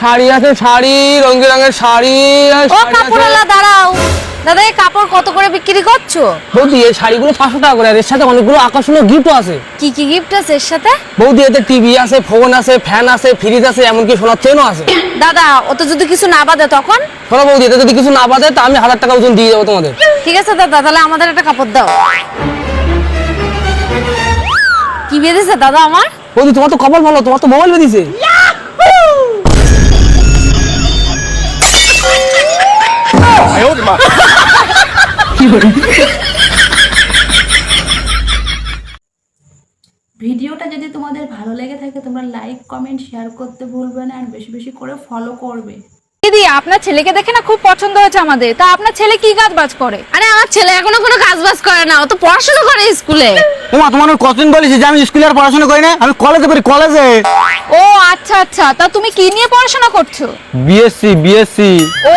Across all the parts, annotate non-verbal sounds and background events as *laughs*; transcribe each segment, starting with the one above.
শাড়ি আছে শাড়ি রঙে রঙের শাড়ি ও কাপড়ওয়ালা দাঁড়াও। দাদা এই কাপড় কত করে বিক্রি করছ? বৌদি এই শাড়িগুলো পাঁচশো টাকা করে আর এর সাথে অনেকগুলো আকর্ষণীয় গিফটও আছে। কি কি গিফট আছে এর সাথে? বৌদি এতে টিভি আছে ফোন আছে ফ্যান আছে ফ্রিজ আছে এমনকি সোনার চেনও আছে। দাদা যদি কিছু না বাদে তখন? শোনো বৌদি এতে যদি কিছু না বাদে তা আমি হাজার টাকা ওজন দিয়ে যাব তোমাদের। ঠিক আছে দাদা তাহলে আমাদের একটা কাপড় দাও। কি বেঁধেছে দাদা আমার? বৌদি তোমার তো কপাল ভালো তোমার তো মোবাইল বেরিয়েছে ভিডিওটা যদি তোমাদের ভালো লেগে থাকে তোমরা লাইক কমেন্ট শেয়ার করতে ভুলবে না আর বেশি বেশি করে ফলো করবে। দিদি আপনার ছেলেকে দেখে না খুব পছন্দ হয়েছে আমাদের। তা আপনার ছেলে কি কাজ বাজ করে? আরে আমার ছেলে এখনও কোনো কাজ বাজ করে না। ও তো পড়াশোনা করে স্কুলে। তোমার তোমার কতদিন বলেছি যে আমি স্কুলে আর পড়াশোনা করি না আমি কলেজে পড়ি কলেজে ও আচ্ছা আচ্ছা। তা তুমি কি নিয়ে পড়াশোনা করছ? বিএসসি বিএসসি ও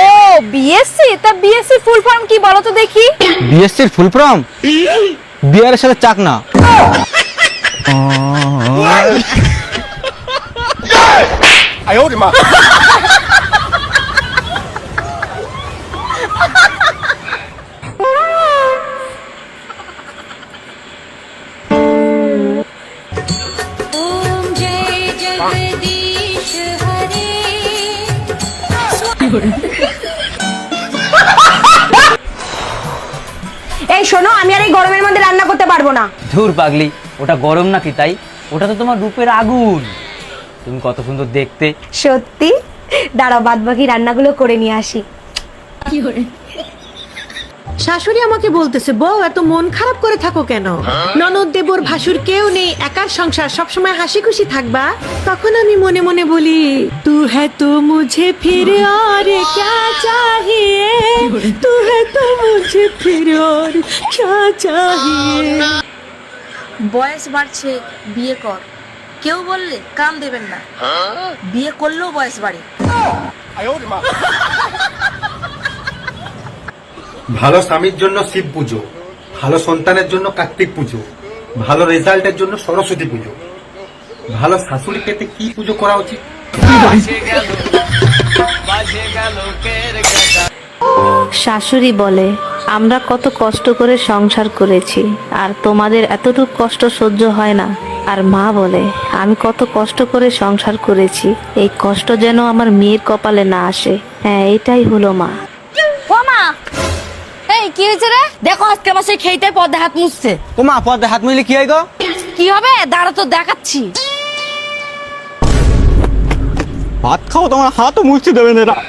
বিএসসি তা বিএসসি ফুল ফর্ম কি বলো তো দেখি বিএসসি এর ফুল ফর্ম বিয়ার এর সাথে চাক না *laughs* *laughs* এই শোনো আমি আর এই গরমের মধ্যে রান্না করতে পারব না। ধুর পাগলি ওটা গরম নাকি তাই? ওটা তো তোমার রূপের আগুন। তুমি কত সুন্দর দেখতে। সত্যি? দাঁড়াও বাদ বাকি রান্নাগুলো করে নিয়ে আসি। শাশুড়ি আমাকে বলতেছে বউ এত মন খারাপ করে থাকো কেন? ননদ দেবর ভাসুর কেউ নেই একার সংসার সবসময় হাসি খুশি থাকবা। তখন আমি মনে মনে বলি তু হ্যাঁ তো মুঝে ফির আর ক্যা চাহিয়ে? তু হ্যাঁ তো মুঝে ফির আর ক্যা চাহিয়ে? বয়স বাড়ছে বিয়ে কর। কেউ বললে কান দেবেন না। বিয়ে করলেও বয়স বাড়ে। ভালো স্বামীর জন্য শিব পুজো, ভালো সন্তানের জন্য কার্তিক পুজো, ভালো রেজাল্টের জন্য সরস্বতী পুজো। ভালো শাশুড়ি পেতে কি পুজো করা উচিত? শাশুড়ি বলে, আমরা কত কষ্ট করে সংসার করেছি, আর তোমাদের এতটুকু কষ্ট সহ্য হয় না। আর মা বলে, আমি কত কষ্ট করে সংসার করেছি, এই কষ্ট যেন আমার মেয়ের কপালে না আসে। হ্যাঁ এটাই হলো মা। কি হয়েছে রে? দেখো আজকে আমার সেই খেইতে পদে হাত মুছছে। তোমা পদে হাত মুইলে কি হয় গো? কি হবে? দাঁড়া তো দেখাচ্ছি। ভাত খাও তোমার হাতও মুছতে দেবে না। *laughs*